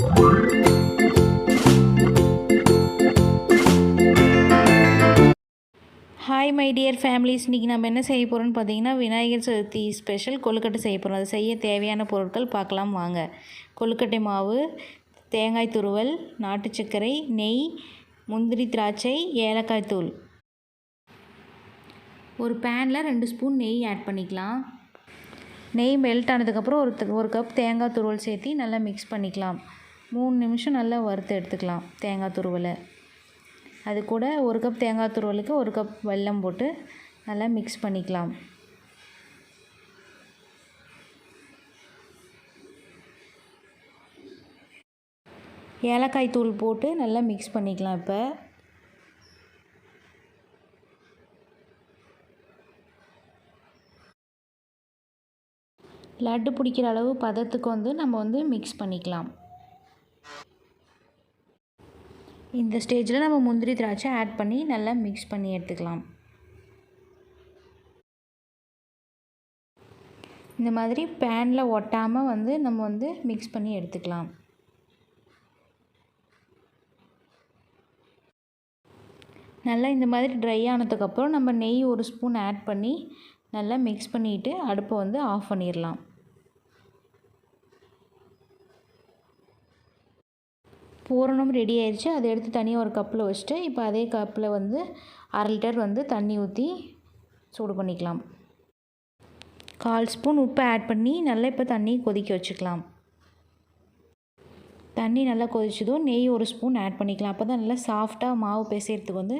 Hi my dear families இன்றைக்கி நம்ம என்ன செய்ய போகிறோம்னு பார்த்தீங்கன்னா விநாயகர் சதுர்த்தி ஸ்பெஷல் கொழுக்கட்டை செய்ய போகிறோம் அது செய்ய தேவையான பொருட்கள் பார்க்கலாம் வாங்க. கொழுக்கட்டை மாவு தேங்காய் துருவல் நாட்டு சர்க்கரை நெய் முந்திரி திராட்சை ஏலக்காய் தூள். ஒரு பேனில் ரெண்டு ஸ்பூன் நெய் ஆட் பண்ணிக்கலாம். நெய் மெல்ட் ஆனதுக்கப்புறம் ஒரு ஒரு கப் தேங்காய் துருவல் சேர்த்து நல்லா மிக்ஸ் பண்ணிக்கலாம். மூணு நிமிஷம் நல்லா வறுத்து எடுத்துக்கலாம் தேங்காய் துருவலை. அது கூட ஒரு கப் தேங்காய் துருவலுக்கு ஒரு கப் வெல்லம் போட்டு நல்லா மிக்ஸ் பண்ணிக்கலாம். ஏலக்காய் தூள் போட்டு நல்லா மிக்ஸ் பண்ணிக்கலாம் இப்போ. லட்டு பிடிக்கிற அளவு பதத்துக்கு வந்து நம்ம வந்து மிக்ஸ் பண்ணிக்கலாம். இந்த ஸ்டேஜில் நம்ம முந்திரி திராட்சை ஆட் பண்ணி நல்லா மிக்ஸ் பண்ணி எடுத்துக்கலாம். இந்த மாதிரி பேனில் ஒட்டாமல் வந்து நம்ம வந்து மிக்ஸ் பண்ணி எடுத்துக்கலாம். நல்லா இந்த மாதிரி ட்ரை ஆனதுக்கப்புறம் நம்ம நெய் ஒரு ஸ்பூன் ஆட் பண்ணி நல்லா மிக்ஸ் பண்ணிவிட்டு அடுப்பை வந்து ஆஃப் பண்ணிடலாம் பூரணம் ரெடி ஆயிடுச்சு அதை எடுத்து தனியாக ஒரு கப்பில் வச்சுட்டு இப்போ அதே கப்பில் வந்து அரை லிட்டர் வந்து தண்ணி ஊற்றி சூடு பண்ணிக்கலாம். கால் ஸ்பூன் உப்பு ஆட் பண்ணி நல்லா இப்போ தண்ணி கொதிக்க வச்சுக்கலாம். தண்ணி நல்லா கொதிச்சதும் நெய் ஒரு ஸ்பூன் ஆட் பண்ணிக்கலாம். அப்போ தான் நல்லா சாஃப்டாக மாவு பேசுகிறதுக்கு வந்து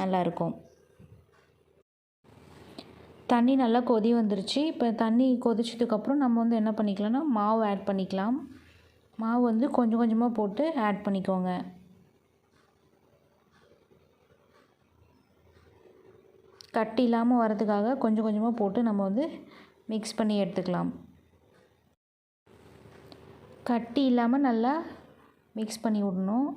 நல்லாயிருக்கும் தண்ணி நல்லா கொதி வந்துருச்சு. இப்போ தண்ணி கொதிச்சதுக்கப்புறம் நம்ம வந்து என்ன பண்ணிக்கலாம்னா மாவு ஆட் பண்ணிக்கலாம். மாவு வந்து கொஞ்சம் கொஞ்சமாக போட்டு ஆட் பண்ணிக்கோங்க. கட்டி இல்லாமல் வரதுக்காக கொஞ்சம் கொஞ்சமாக போட்டு நம்ம வந்து மிக்ஸ் பண்ணி எடுத்துக்கலாம். கட்டி இல்லாமல் நல்லா மிக்ஸ் பண்ணி விடணும்.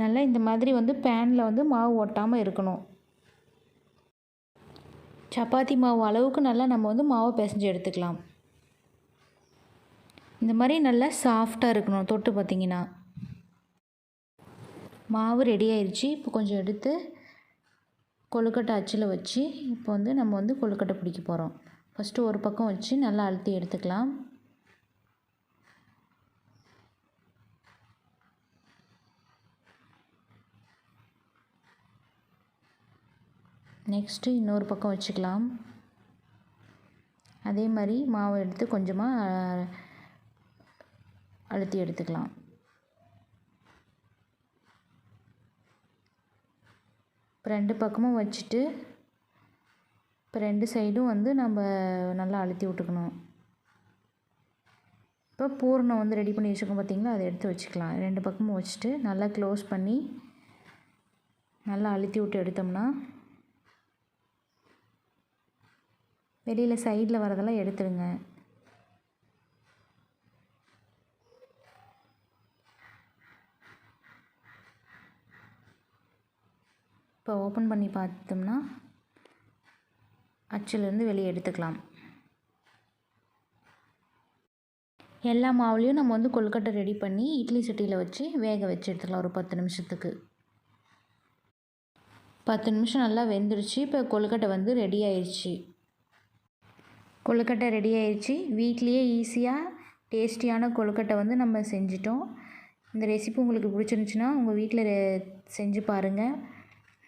நல்லா இந்த மாதிரி வந்து பேனில் வந்து மாவு ஒட்டாமல் இருக்கணும். சப்பாத்தி மாவு அளவுக்கு நல்லா நம்ம வந்து மாவை பிசைஞ்சு எடுத்துக்கலாம். இந்த மாதிரி நல்லா சாஃப்டாக இருக்கணும் தொட்டு பார்த்தீங்கன்னா மாவு ரெடி ஆயிடுச்சு இப்போ கொஞ்சம் எடுத்து கொழுக்கட்டை அச்சில் வச்சு இப்போ வந்து நம்ம வந்து கொழுக்கட்டை பிடிக்க போகிறோம் ஃபஸ்ட்டு ஒரு பக்கம் வச்சு நல்லா அழுத்தி எடுத்துக்கலாம். நெக்ஸ்ட்டு இன்னொரு பக்கம் வச்சுக்கலாம். அதே மாதிரி மாவை எடுத்து கொஞ்சமாக அழுத்தி எடுத்துக்கலாம். இப்போ ரெண்டு பக்கமும் வச்சுட்டு இப்போ ரெண்டு சைடும் வந்து நம்ம நல்லா அழுத்தி விட்டுக்கணும். இப்போ பூரணம் வந்து ரெடி பண்ணி வச்சுருக்கோம் பார்த்திங்களா அதை எடுத்து வச்சுக்கலாம். ரெண்டு பக்கமும் வச்சுட்டு நல்லா க்ளோஸ் பண்ணி நல்லா அழுத்தி விட்டு எடுத்தோம்னா வெளியில் சைடில் வரதெல்லாம் எடுத்துடுங்க. இப்போ ஓப்பன் பண்ணி பார்த்தோம்னா அச்சிலேருந்து வெளியே எடுத்துக்கலாம். எல்லா மாவுலேயும் நம்ம வந்து கொழுக்கட்டை ரெடி பண்ணி இட்லி சட்டியில் வச்சு வேக வச்சு எடுத்துக்கலாம் ஒரு பத்து நிமிஷத்துக்கு. பத்து நிமிஷம் நல்லா வெந்துருச்சு இப்போ கொழுக்கட்டை வந்து ரெடி ஆயிடுச்சு கொழுக்கட்டை ரெடி ஆயிடுச்சு வீட்லேயே ஈஸியாக டேஸ்டியான கொழுக்கட்டை வந்து நம்ம செஞ்சிட்டோம். இந்த ரெசிபி உங்களுக்கு பிடிச்சிருந்துச்சுன்னா உங்கள் வீட்டில் செஞ்சு பாருங்கள்